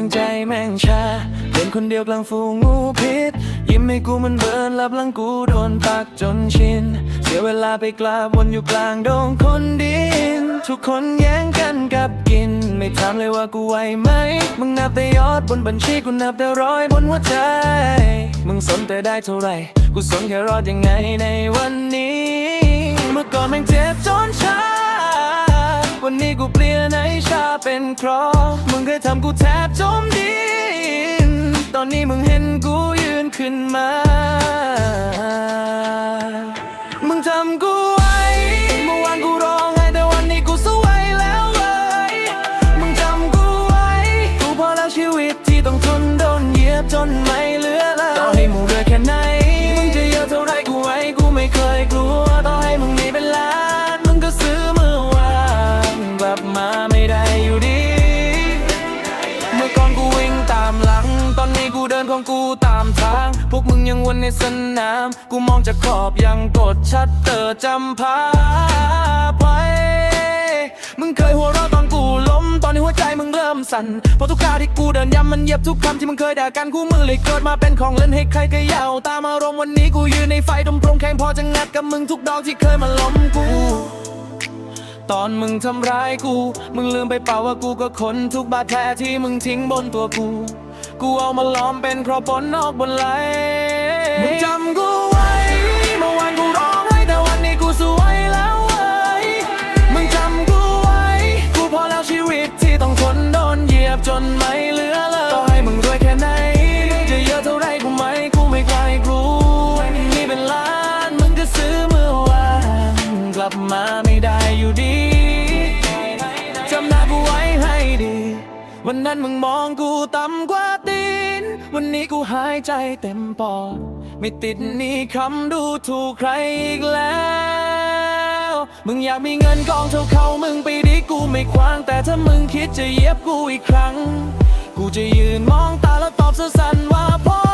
ั้งใจแม่งชาเป็นคนเดียวกลางฝูงงูพิษ ยิ้มให้กูมันเบิร์นรับหลังกูโดนตักจนชิน เสียเวลาไปกลาบวนอยู่กลางดงคนดิน ทุกคนแย่งกันกับกิน ไม่ถามเลยว่ากูไหวไหม มึงนับแต่ยอดบนบัญชีกูนับแต่ร้อยบนหัวใจ มึงสนแต่ได้เท่าไหร่ กูสนแค่รอดยังไงในวันนี้ เมื่อก่อนแม่งเจ็บจนชา วันนี้กูเปลี่ยนให้ชาเป็นเคราะมึงเคยทำกูแทบจมดิน ตอนนี้มึงเห็นกูยืนขึ้นมา มึงทำกู ของกูตามทาง พวกมึงยังวนในสนาม กูมองจากขอบยังกดชัดเตอร์จำภาพไว้มึงเคยหัวเราะตอนกูล้ม ตอนนี้หัวใจมึงเริ่มสั่นเพราะทุกคราวที่กูเดินย้ำมันเหยียบทุกคำที่มึงเคยด่ากันกูมือเลยเกิดมาเป็นของเล่นให้ใครก็ยาวตามอารมณ์วันนี้กูยืนในไฟดมโพรงแข่งพอจะงัดกับมึงทุกดอกที่เคยมาล้มกูตอนมึงทำร้ายกู มึงลืมไปเปล่าว่ากูก็คนทุกบาดแผลที่มึงทิ้งบนตัวกู กูเอามาล้อมเป็นครอบบนนอกบนไหลมึงจำกูไว้ เมื่อวานกูร้องไห้แต่วันนี้กูสวยแล้วเว้ยมึงจำกูไว้ กูพอแล้วชีวิตที่ต้องทนโดนเหยียบจนไม่เหลือเลยต่อให้มึงรวยแค่ไหนจะเยอะเท่าไรกูไหมกูไม่ใครกลัวนี่เป็นล้านมึงจะซื้อเมื่อวานกลับมาไม่ได้อยู่ดี วันนั้นมึงมองกูต่ำกว่าตีน วันนี้กูหายใจเต็มปอด ไม่ติดนี่คำดูถูกใครอีกแล้ว มึงอยากมีเงินกองเท่าเขามึงไปดีกูไม่ควาง แต่ถ้ามึงคิดจะเย็บกูอีกครั้ง กูจะยืนมองตาแล้วตอบสั้นๆว่าพอ